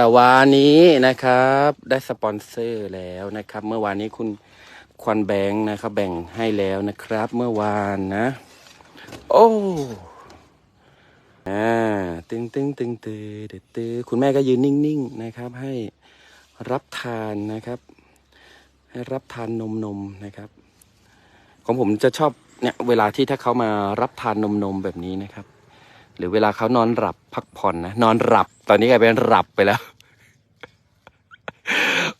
แต่วานนี้นะครับได้สปอนเซอร์แล้วนะครับ เมื่อวานนี้คุณควันแบงค์นะครับแบ่งให้แล้วนะครับ เมื่อวานนะ โอ้อ่าตึงตึงตึงตึงตึงตึงคุณแม่ก็ยืนนิ่งๆนะครับ ให้รับทานนะครับ ให้รับทานนมนมนะครับ ของผมจะชอบเนี่ยเวลาที่ถ้าเขามารับทานนมนมแบบนี้นะครับ หรือเวลาเขานอนหลับพักผ่อนนะนอนหลับ ตอนนี้กลายเป็นหลับไปแล้ว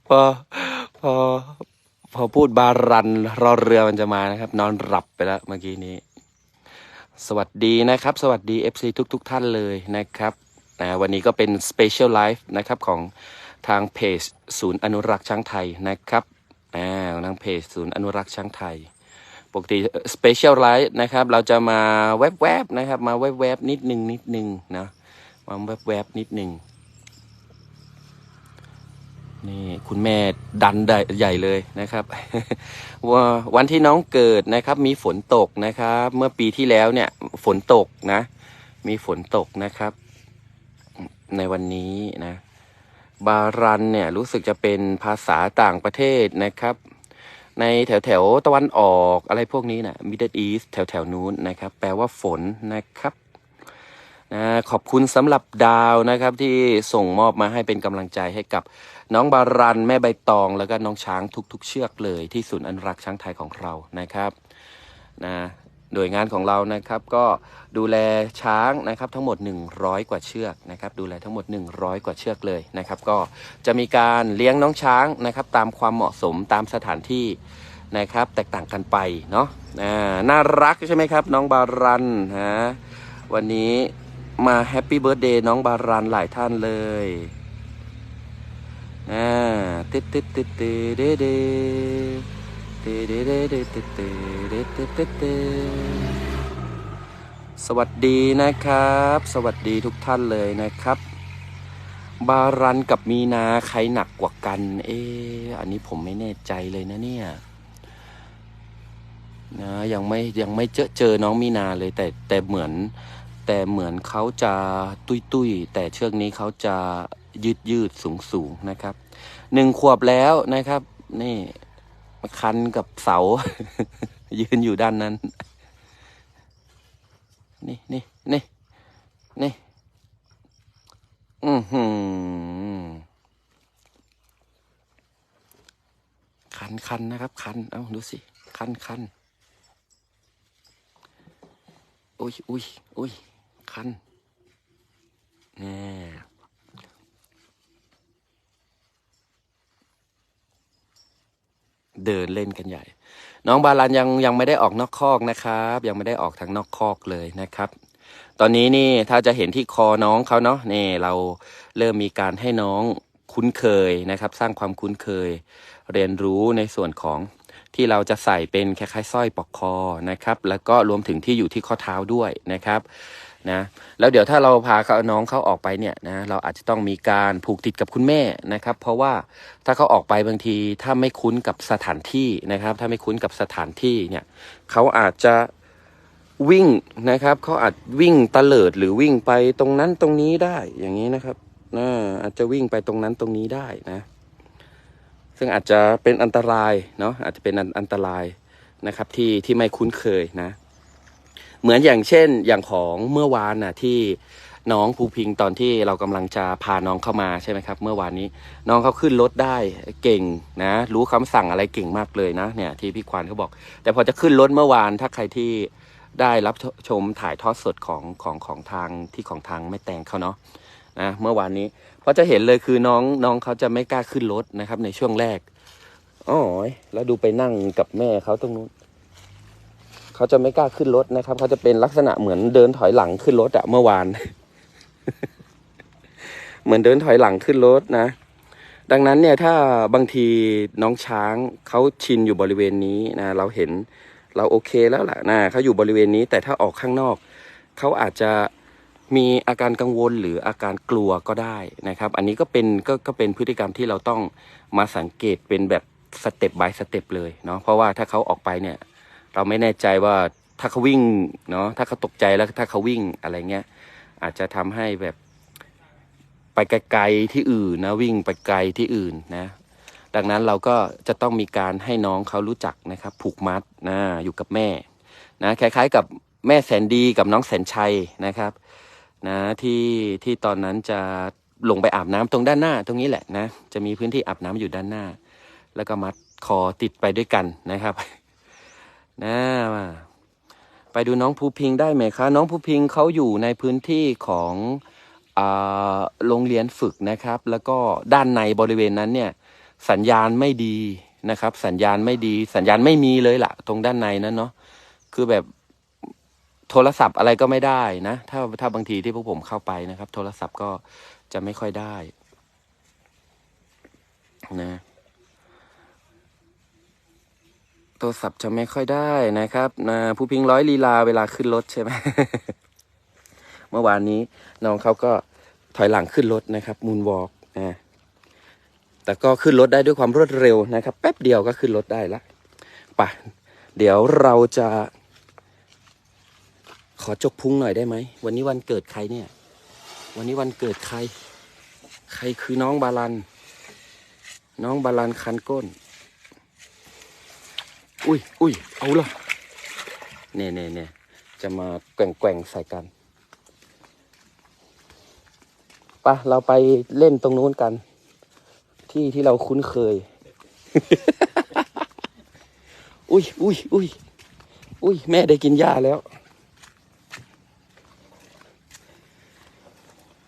พอพอพอพูดบารันรอเรือมันจะมานะครับ นอนหลับไปแล้วเมื่อกี้นี้ สวัสดีนะครับ สวัสดี FC ทุกทุกท่านเลยนะครับนะวันนี้ก็เป็น Special Life นะครับของทางเพจศูนย์อนุรักษ์ช้างไทยนะครับอ่าทางเพจศูนย์อนุรักษ์ช้างไทย ปกติ Special Life นะครับ เราจะมาแวบๆนะครับ มาแวบๆนิดนึงนิดนึงนะมาแวบๆนิดนึงนี่คุณแม่ดันได้ใหญ่เลยนะครับ ว่าวันที่น้องเกิดนะครับ มีฝนตกนะครับ เมื่อปีที่แล้วเนี่ย ฝนตกนะ มีฝนตกนะครับ ในวันนี้นะ บารันเนี่ยรู้สึกจะเป็นภาษาต่างประเทศนะครับ ในแถวแถวตะวันออกอะไรพวกนี้นะ Middle East แถวแถวนู้นนะครับ แปลว่าฝนนะครับนะขอบคุณสำหรับดาวนะครับที่ส่งมอบมาให้เป็นกำลังใจให้กับน้องบารันแม่ใบตอง แล้วก็น้องช้างทุกๆ เชือกเลยที่ศูนย์อนุรักษ์ช้างไทยของเรานะครับนะ โดยงานของเรานะครับก็ดูแลช้างนะครับทั้งหมด 100 กว่าเชือกนะครับดูแลทั้งหมด 100 กว่าเชือกเลยนะครับ ก็จะมีการเลี้ยงน้องช้างนะครับตามความเหมาะสมตามสถานที่นะครับ แตกต่างกันไปเนาะน่ารักใช่ไหมครับ น้องบารันฮะวันนี้มาแฮปปี้เบิร์ดเดย์น้องบารันหลายท่านเลยอ่าติดติดติดติดเดเด สวัสดีนะครับ สวัสดีทุกท่านเลยนะครับ บารันกับมีนาใครหนักกว่ากัน เอออันนี้ผมไม่แน่ใจเลยนะเนี่ยนะยังไม่ยังไม่เจอเจอน้องมีนาเลย แต่แต่เหมือน แต่เหมือนเขาจะตุยตุยแต่เชือกนี้เขาจะยืดยืดสูงสูงนะครับหนึ่งขวบแล้วนะครับ นี่ มาคันกับเสา ยืนอยู่ด้านนั้น นี่นี่นี่นี่อือหือคันคันนะครับ คัน เอ้าดูสิ คันคันอุ้ยอุ้ยอุ้ยคันแน่ เดินเล่นกันใหญ่ น้องบาลันยังยังไม่ได้ออกนอกคอกนะครับ ยังไม่ได้ออกทางนอกคอกเลยนะครับ ตอนนี้นี่ถ้าจะเห็นที่คอน้องเขาเนาะนี่เราเริ่มมีการให้น้องคุ้นเคยนะครับ สร้างความคุ้นเคย เรียนรู้ในส่วนของที่เราจะใส่เป็นคล้ายๆสร้อยปลอกคอนะครับ แล้วก็รวมถึงที่อยู่ที่ข้อเท้าด้วยนะครับ นะแล้วเดี๋ยวถ้าเราพาเขาน้องเขาออกไปเนี่ยนะเราอาจจะต้องมีการผูกติดกับคุณแม่นะครับ เพราะว่าถ้าเขาออกไปบางทีถ้าไม่คุ้นกับสถานที่นะครับ ถ้าไม่คุ้นกับสถานที่เนี่ยเขาอาจจะวิ่งนะครับเขาอาจวิ่งตะเลิดหรือวิ่งไปตรงนั้นตรงนี้ได้อย่างนี้นะครับนะอาจจะวิ่งไปตรงนั้นตรงนี้ได้นะ ซึ่งอาจจะเป็นอันตรายเนาะอาจจะเป็นอันอันตรายนะครับที่ที่ไม่คุ้นเคยนะ เหมือนอย่างเช่นอย่างของเมื่อวานน่ะที่น้องภูพิงตอนที่เรากำลังจะพาน้องเข้ามาใช่ไหมครับ เมื่อวานนี้น้องเขาขึ้นรถได้เก่งนะ รู้คำสั่งอะไรเก่งมากเลยนะเนี่ยที่พี่ควานเขาบอก แต่พอจะขึ้นรถเมื่อวานถ้าใครที่ได้รับชมถ่ายทอดสดของของของทางที่ของทางแม่แตงเขาเนาะนะเมื่อวานนี้เพราะจะเห็นเลยคือน้องน้องเขาจะไม่กล้าขึ้นรถนะครับในช่วงแรกอ๋อแล้วดูไปนั่งกับแม่เขาตรงนู้น เขาจะไม่กล้าขึ้นรถนะครับ เขาจะเป็นลักษณะเหมือนเดินถอยหลังขึ้นรถอะเมื่อวาน เหมือนเดินถอยหลังขึ้นรถนะ ดังนั้นเนี่ยถ้าบางทีน้องช้างเขาชินอยู่บริเวณนี้นะเราเห็นเราโอเคแล้วล่ะนะเขาอยู่บริเวณนี้ แต่ถ้าออกข้างนอกเขาอาจจะมีอาการกังวลหรืออาการกลัวก็ได้นะครับ อันนี้ก็เป็นก็ก็เป็นพฤติกรรมที่เราต้องมาสังเกตเป็นแบบสเต็ป by สเต็ปเลยเนาะเพราะว่าถ้าเขาออกไปเนี่ย เราไม่แน่ใจว่าถ้าเขาวิ่งเนาะถ้าเขาตกใจแล้วถ้าเขาวิ่งอะไรเงี้ย อาจจะทำให้แบบไปไกลๆที่อื่นนะวิ่งไปไกลที่อื่นนะ ดังนั้นเราก็จะต้องมีการให้น้องเขารู้จักนะครับ ผูกมัดนะอยู่กับแม่นะคล้ายๆกับแม่แสนดีกับน้องแสนชัยนะครับนะที่ที่ตอนนั้นจะลงไปอาบน้ำตรงด้านหน้าตรงนี้แหละนะ จะมีพื้นที่อาบน้ำอยู่ด้านหน้า แล้วก็มัดคอติดไปด้วยกันนะครับ นะมาไปดูน้องภูพิงได้ไหมคะ น้องภูพิงเขาอยู่ในพื้นที่ของโรงเรียนฝึกนะครับ แล้วก็ด้านในบริเวณนั้นเนี่ยสัญญาณไม่ดีนะครับ สัญญาณไม่ดีสัญญาณไม่มีเลยล่ะตรงด้านในนั้นเนาะคือแบบโทรศัพท์อะไรก็ไม่ได้นะ ถ้าถ้าบางทีที่พวกผมเข้าไปนะครับ โทรศัพท์ก็จะไม่ค่อยได้นะ โทรศัพท์จะไม่ค่อยได้นะครับนะผู้พิงร้อยลีลาเวลาขึ้นรถใช่ไหม เมื่อวานนี้น้องเขาก็ถอยหลังขึ้นรถนะครับมูนวอล์กนะแต่ก็ขึ้นรถได้ด้วยความรวดเร็วนะครับ แป๊บเดียวก็ขึ้นรถได้ละป่ะ เดี๋ยวเราจะ ขอจกพุงหน่อยได้ไหม วันนี้วันเกิดใครเนี่ย วันนี้วันเกิดใคร ใครคือน้องบาลัน น้องบาลันคันก้น อุ้ยอุ้ยเอาละเน่เน่เน่จะมาแกว่งแกว่งใส่กันปะเราไปเล่นตรงนู้นกัน ที่ที่เราคุ้นเคย อุ้ยอุ้ยอุ้ยอุ้ยแม่ได้กินหญ้าแล้ว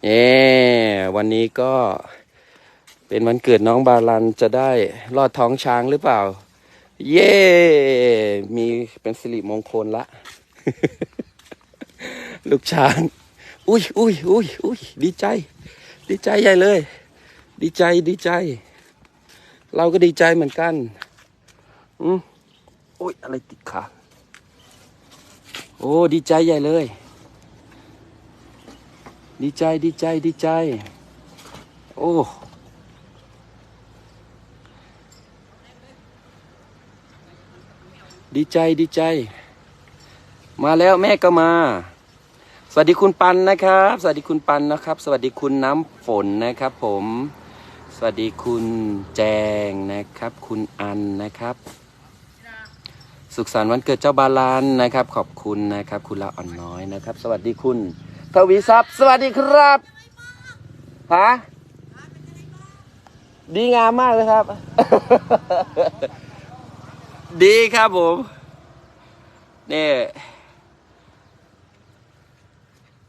เย้วันนี้ก็เป็นวันเกิดน้องบาลันจะได้ลอดท้องช้างหรือเปล่า เย้มีเป็นสิริมงคลละ ลูกช้าง อุ้ยอุ้ยอุ้ยอุ้ยดีใจ ดีใจใหญ่เลย ดีใจดีใจ เราก็ดีใจเหมือนกันอืมโอ้ยอะไรติดขาโอ้ดีใจใหญ่เลย ดีใจดีใจดีใจ โอ้ ดีใจดีใจ มาแล้วแม่ก็มา สวัสดีคุณปันนะครับ สวัสดีคุณปันนะครับ สวัสดีคุณน้ำฝนนะครับ ผม สวัสดีคุณแจงนะครับ คุณอันนะครับ สุขสันต์วันเกิดเจ้าบาลานนะครับ ขอบคุณนะครับ คุณละอ่อนน้อยนะครับ สวัสดีคุณทวีทรัพย์ สวัสดีครับฮะดีงามมากเลยครับ ดีครับผมนี่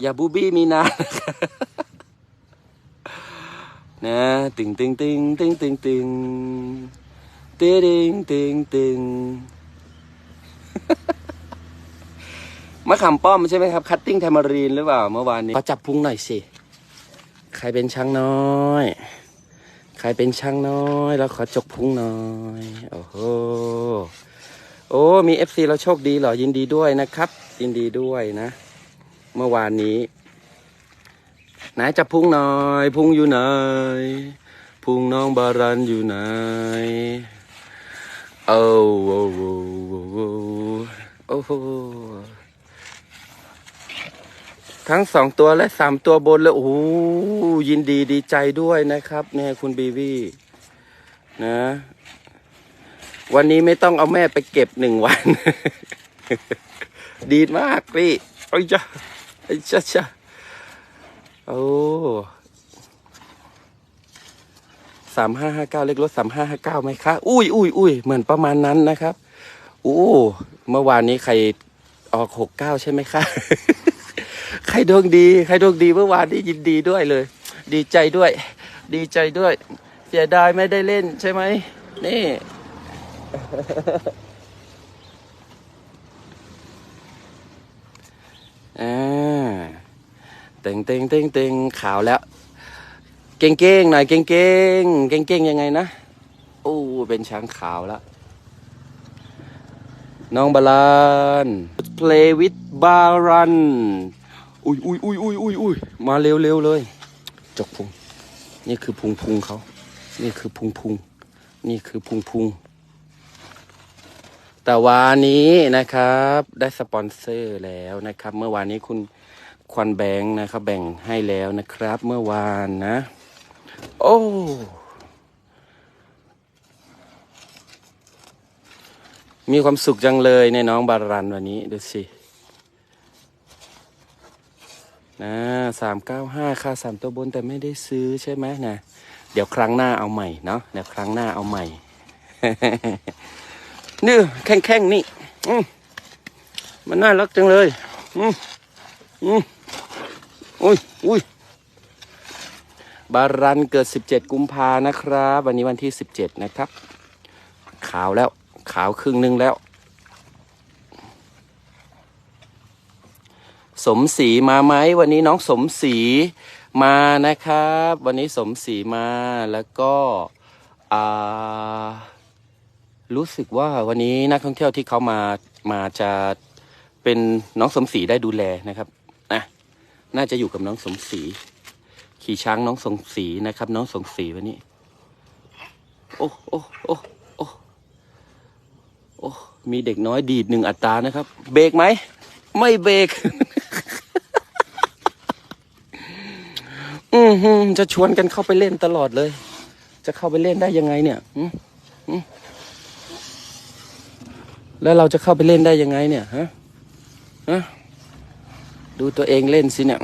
อย่าบูบี้มีนานะตึงตึงตึงตึงตึงตึงตึงตึงตึงมะขามป้อมใช่ไหมครับ คัตติ้งไทมารีนหรือเปล่าเมื่อวานนี้ขอจับพุงหน่อยสิ ใครเป็นช้างน้อย ครเป็นช้างน้อยแล้วขอจกพุงหน่อย โอ้โห โอ้ มีเอฟซีเราโชคดีเหรอ ยินดีด้วยนะครับ ยินดีด้วยนะ เมื่อวานนี้ไหนจับพุงหน่อย พุงอยู่ไหน พุงน้องบารันอยู่ไหนโอ้โอ้โอ้โอ้โอ้โห ทั้งสองตัวและสามตัวบนเลยโอ้ยินดีดีใจด้วยนะครับเนี่ยคุณบีวี่นะ วันนี้ไม่ต้องเอาแม่ไปเก็บหนึ่งวัน ดีมากพี่โอ้ยจ้าไอ้จ้าจ้าโอ้สามห้าห้าเก้าเลขรถสามห้าห้าเก้าไหมคะ อุ้ยอุ้ยอุ้ยเหมือนประมาณนั้นนะครับ โอ้ เมื่อวานนี้ใครออกหกเก้าใช่ไหมคะ ครดวงดี ใครดวงดีเมื่อวานนี้ยินดีด้วยเลย ดีใจด้วย ดีใจด้วย เสียดายไม่ได้เล่นใช่ไหม นี่ อ่าเต็งเต็งเต็งเต็งขาวแล้ว เก่งเก่งๆหน่อยเก่งเก่งเก่งเก่งๆยังไงนะโอ้เป็นช้างขาวแล้วน้องบาลาน play with บารัน อุ้ยอุ้ยอุ้ยอุ้ยอุ้ยอุ้ยมาเร็วเร็วเลย จกพุง นี่คือพุงพุงเขา นี่คือพุงพุง นี่คือพุงพุง แต่วานนี้นะครับ ได้สปอนเซอร์แล้วนะครับ เมื่อวานนี้คุณควันแบงค์นะครับ แบ่งให้แล้วนะครับ เมื่อวานนะ โอ้มีความสุขจังเลยในน้องบารันวันนี้ดูสิ นะสามเก้าห้าค่าสามตัวบนแต่ไม่ได้ซื้อใช่ไหมนะเดี๋ยวครั้งหน้าเอาใหม่เนาะเดี๋ยวครั้งหน้าเอาใหม่นี่แข้งแข้งๆนี่มันน่ารักจังเลยอืมอืมอุ้ยอุ้ยบารันเกิด 17 กุมภานะครับ วันนี้วันที่ 17 นะครับ ขาวแล้วขาวครึ่งหนึงแล้ว สมศรีมาไหมวันนี้น้องสมศรีมานะครับ วันนี้สมศรีมาแล้วก็รู้สึกว่าวันนี้นักท่องเที่ยวที่เขามามาจะเป็นน้องสมศรีได้ดูแลนะครับนะน่าจะอยู่กับน้องสมศรีขี่ช้างน้องสมศรีนะครับ น้องสมศรีวันนี้ โอ้โอ้โอ้โอ้โอ้มีเด็กน้อยดีดหนึ่งอัตรานะครับ เบรกไหม ไม่เบรก อือจะชวนกันเข้าไปเล่นตลอดเลย จะเข้าไปเล่นได้ยังไงเนี่ยแล้วเราจะเข้าไปเล่นได้ยังไงเนี่ยฮะฮะดูตัวเองเล่นสิเนี่ย